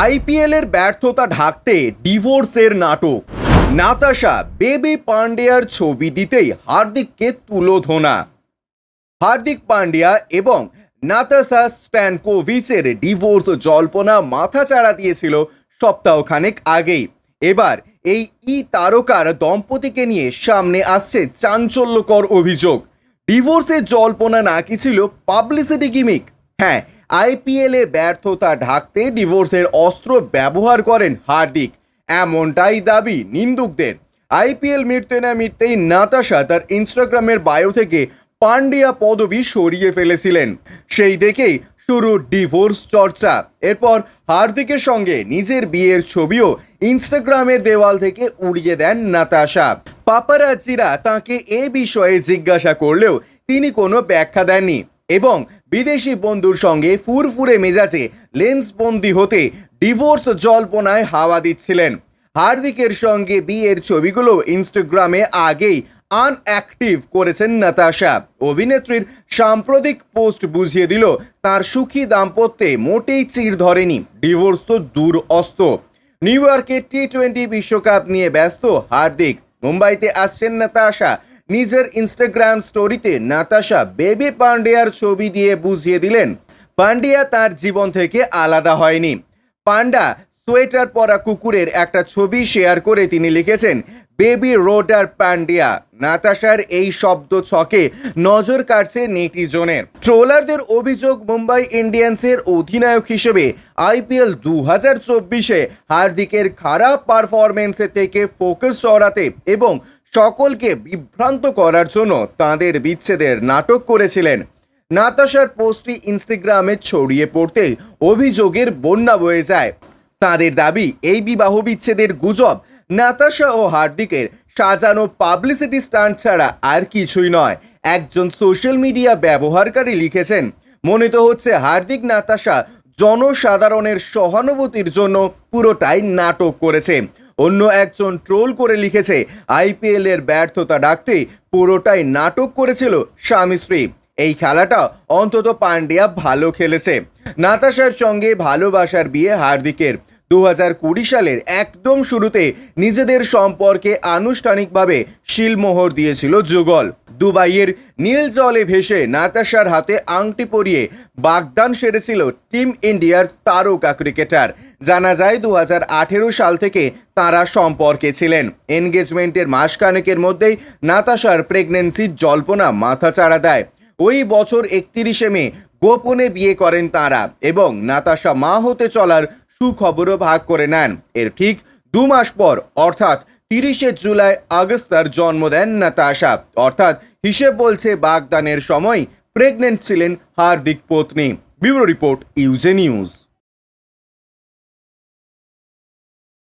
IPL এর ব্যর্থতা ঢাকতে ডিভোর্সের নাটক। নাতাশা, বেবি পান্ডিয়ার ছবি দিতেই হার্দিককে তুলোধনা। হার্দিক পান্ডিয়া এবং নাতাশা স্ট্যানকোভিচের ডিভোর্স জল্পনা মাথাচাড়া দিয়েছিল সপ্তাহখানেক আগেই। এবার এই ই তারকার দম্পতিকে নিয়ে সামনে আসছে চাঞ্চল্যকর অভিযোগ। ডিভোর্সের জল্পনা নাকি ছিল পাবলিসিটি গিমিক? হ্যাঁ আইপিএল ব্যর্থতা ঢাকতে ডিভোর্সের অস্ত্র ব্যবহার করেন হার্দিক। এমনটাই দাবি নিন্দুকদের। আইপিএল মিটতে না মিটতেই নাতাশা তার ইনস্টাগ্রামের বায়ো থেকে পান্ডিয়া পদবি সরিয়ে ফেলেছিলেন। সেই দেখেই শুরু ডিভোর্স চর্চা। এরপর হার্দিকের সঙ্গে নিজের বিয়ের ছবিও ইনস্টাগ্রামের দেওয়াল থেকে উড়িয়ে দেন নাতাশা। পাপারাজ্জিরা তাকে এ বিষয়ে জিজ্ঞাসা করলেও তিনি কোনো ব্যাখ্যা দেননি এবং বিদেশি বন্ধুর সঙ্গে ফুরফুরে মেজাজে লেন্সবন্দি হতে ডিভোর্স জল্পনায় হাওয়া দিচ্ছিলেন। হার্দিকের সঙ্গে বিয়ের ছবিগুলো ইনস্টাগ্রামে আগেই আনঅ্যাক্টিভ করেছেন নাতাশা। অভিনেত্রীর সাম্প্রতিক পোস্ট বুঝিয়ে দিল, তার সুখী দাম্পত্যে মোটেই চির ধরেনি, ডিভোর্স তো দূর অস্ত নিউ ইয়র্কে টি টোয়েন্টি বিশ্বকাপ নিয়ে ব্যস্ত হার্দিক, মুম্বাইতে আসছেন নাতাশা। নিজের ইনস্টাগ্রাম স্টোরিতে নাতাশা বেবি পান্ডিয়ার ছবি দিয়ে বুঝিয়ে দিলেন, পান্ডিয়া তার জীবন থেকে আলাদা হয়নি। পান্ডা সোয়েটার পরা কুকুরের একটা ছবি শেয়ার করে তিনি লিখেছেন, বেবি রোডার পান্ডিয়া। নাতাশার এই শব্দ ছকে নজর কাটছে নেটিজনের। ট্রোলারদের অভিযোগ, মুম্বাই ইন্ডিয়ান্সের অধিনায়ক হিসেবে আইপিএল দু হাজার চব্বিশে হার্দিকের খারাপ পারফরমেন্সের থেকে ফোকাস সরাতে এবং সকলকে বিভ্রান্ত করার জন্য তাদের বিচ্ছেদের নাটক করেছিলেন। নাতাশার পোস্টটি ইনস্টাগ্রামে ছড়িয়ে পড়তে অভিযোগের বন্যা বয়ে যায়। তাদের দাবি, এই বিবাহ বিচ্ছেদের গুজব নাতাশা ও হার্দিকের সাজানো পাবলিসিটি স্টান্ট ছাড়া আর কিছুই নয়। একজন সোশ্যাল মিডিয়া ব্যবহারকারী লিখেছেন মনে তো হচ্ছে হার্দিক নাতাশা জনসাধারণের সহানুভূতির জন্য পুরোটাই নাটক করেছে। অন্য একজন ট্রোল করে লিখেছে আইপিএল এর ব্যর্থতা ডাকতে পুরোটাই নাটক করেছিল স্বামী স্ত্রী। এই খেলাটা অন্তত পান্ডিয়া ভালো খেলেছে। নাতাশার সঙ্গে ভালোবাসার বিয়ে হার্দিকের। দু কুড়ি সালের একদম শুরুতে নিজেদের সম্পর্কে আনুষ্ঠানিকভাবে শিলমোহর দিয়েছিল যুগল। দুবাইয়ের নীল জলে ভেসে নাতাশার হাতে আংটি পরিয়ে বাগদান সেরেছিল টিম ইন্ডিয়ার তারকা ক্রিকেটার। জানা যায় দু হাজার আঠেরো সাল থেকে তারা সম্পর্কে ছিলেন। এনগেজমেন্টের মাসখানেকের মধ্যেই নাতাশার প্রেগনেন্সির জল্পনা মাথাচাড়া দেয়। ওই বছর একত্রিশে মে গোপনে বিয়ে করেন তারা এবং নাতাশা মা হতে চলার সুখবরও ভাগ করে নেন। এর ঠিক দু মাস পর, অর্থাৎ তিরিশে জুলাই আগস্ট তার জন্ম দেন নাতাশা। অর্থাৎ হিসেব বলছে বাগদানের সময় প্রেগনেন্ট ছিলেন হার্দিক পত্নী। Bureau report UJ news.